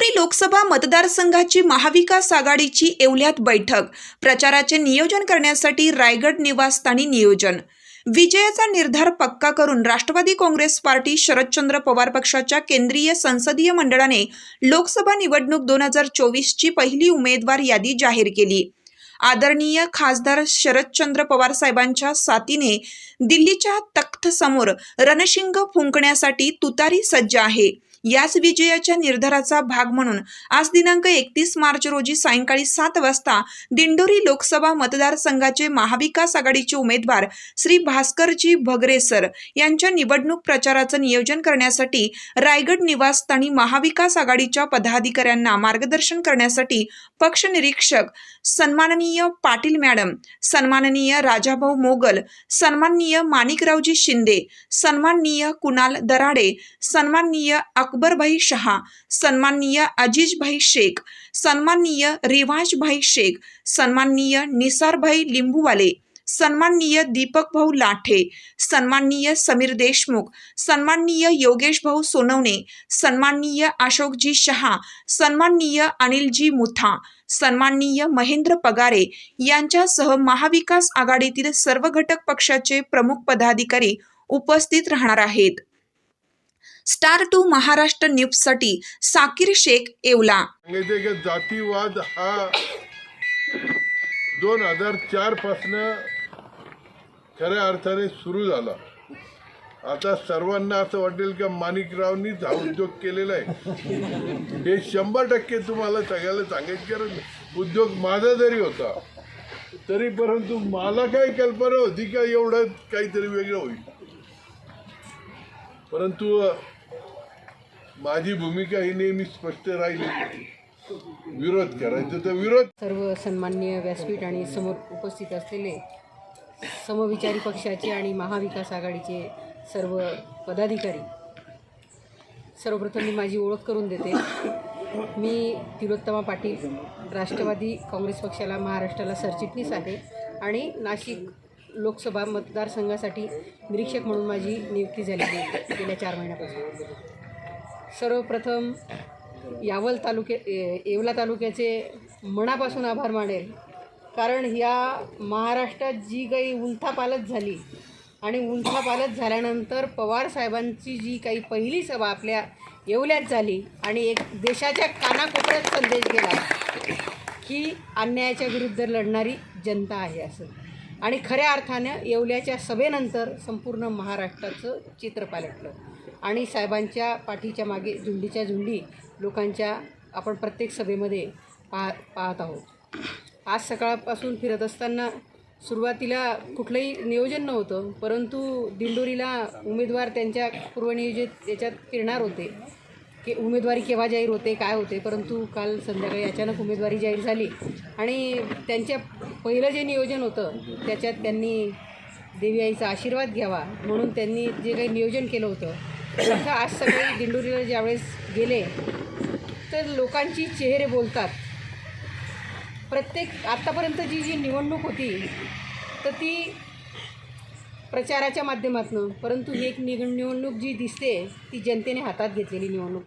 दिंडोरी लोकसभा मतदारसंघाची महाविकास आघाडीची येवल्यात बैठक. प्रचाराचे नियोजन करण्यासाठी रायगड निवासस्थानी नियोजन. विजयाचा निर्धार पक्का करून राष्ट्रवादी काँग्रेस पार्टी शरदचंद्र पवार पक्षाच्या केंद्रीय संसदीय मंडळाने लोकसभा निवडणूक दोन हजार चोवीसची पहिली उमेदवार यादी जाहीर केली. आदरणीय खासदार शरदचंद्र पवार साहेबांच्या साथीने दिल्लीच्या तख्तसमोर रणशिंग फुंकण्यासाठी तुतारी सज्ज आहे. याच विजयाच्या निर्धाराचा भाग म्हणून आज दिनांक एकतीस मार्च रोजी सायंकाळी सात वाजता दिंडोरी लोकसभा मतदारसंघाचे महाविकास आघाडीचे उमेदवार श्री भास्करजी भगरेसर यांच्या निवडणूक प्रचाराचं नियोजन करण्यासाठी रायगड निवासस्थानी महाविकास आघाडीच्या पदाधिकाऱ्यांना मार्गदर्शन करण्यासाठी पक्ष निरीक्षक सन्माननीय पाटील मॅडम सन्माननीय राजाभाऊ मोगल सन्माननीय माणिकरावजी शिंदे सन्माननीय कुणाल दराडे सन्माननीय अकबरभाई शहा सन्माननीय अजीजभाई शेख सन्माननीय रिवाजभाई शेख सन्माननीय निसारभाई लिंबूवाले सन्माननीय दीपक भाऊ लाठे सन्माननीय समीर देशमुख सन्माननीय योगेश भाऊ सोनवणे सन्माननीय अशोकजी शहा सन्माननीय अनिलजी मुथा सन्माननीय महेंद्र पगारे यांच्यासह महाविकास आघाडीतील सर्व घटक पक्षाचे प्रमुख पदाधिकारी उपस्थित राहणार आहेत. स्टार टू महाराष्ट्र न्यूजसाठी साकीर शेख येवला. जातीवाद हा दोन हजार चार पासनं खऱ्या अर्थाने सुरू झाला. आता सर्वांना असं वाटेल का माणिकरावनीच हा उद्योग केलेला आहे. हे शंभर टक्के तुम्हाला सगळ्याला सांगायची कारण उद्योग माझा जरी होता तरी परंतु मला काही कल्पना होती का एवढं काहीतरी वेगळं होईल. परंतु माझी भूमिका ही नेहमी स्पष्ट राहिली. विरोध करायचं तर विरोध. सर्व सन्मान्य व्यासपीठ आणि समोर उपस्थित असलेले समविचारी पक्षाचे आणि महाविकास आघाडीचे सर्व पदाधिकारी सर्वप्रथम मी माझी ओळख करून देते. मी तिलोत्तमा पाटील राष्ट्रवादी काँग्रेस पक्षाला महाराष्ट्राला सरचिटणीस आहे आणि नाशिक लोकसभा मतदारसंघासाठी निरीक्षक म्हणून माझी नियुक्ती झालेली आहे गेल्या चार महिन्यापासून. सर्वप्रथम यावल तालुक्या येवला तालुक्याचे मनापासून आभार मानेल. कारण या महाराष्ट्रात जी काही उलथापालत झाली आणि उलथापालत झाल्यानंतर पवार साहेबांची जी काही पहिली सभा आपल्या येवल्यात झाली आणि एक देशाच्या कानाकोपऱ्यात संदेश गेला की अन्यायाच्या विरुद्ध लढणारी जनता आहे असं. आणि खऱ्या अर्थानं येवल्याच्या सभेनंतर संपूर्ण महाराष्ट्राचं चित्र पालटलं. आणि साहेबांच्या पाठीच्या मागे झुंडीच्या झुंडी लोकांच्या आपण प्रत्येक सभेमध्ये पाह पाहत आहोत. आज सकाळपासून फिरत असताना सुरुवातीला कुठलंही नियोजन नव्हतं परंतु दिंडोरीला उमेदवार त्यांच्या पूर्वनियोजित याच्यात फिरणार होते. की उमेदवारी केव्हा जाहीर होते काय होते परंतु काल संध्याकाळी अचानक उमेदवारी जाहीर झाली आणि त्यांच्या पहिलं जे नियोजन होतं त्याच्यात त्यांनी देवी आईचा आशीर्वाद घ्यावा म्हणून त्यांनी जे काही नियोजन केलं होतं तसं आज सकाळी दिंडोरीला ज्यावेळेस गेले तर लोकांची चेहरे बोलतात. प्रत्येक आत्तापर्यंत जी जी निवडणूक होती तर ती प्रचाराच्या माध्यमातून परंतु ही एक निग निवडणूक जी दिसते ती जनतेने हातात घेतलेली निवडणूक.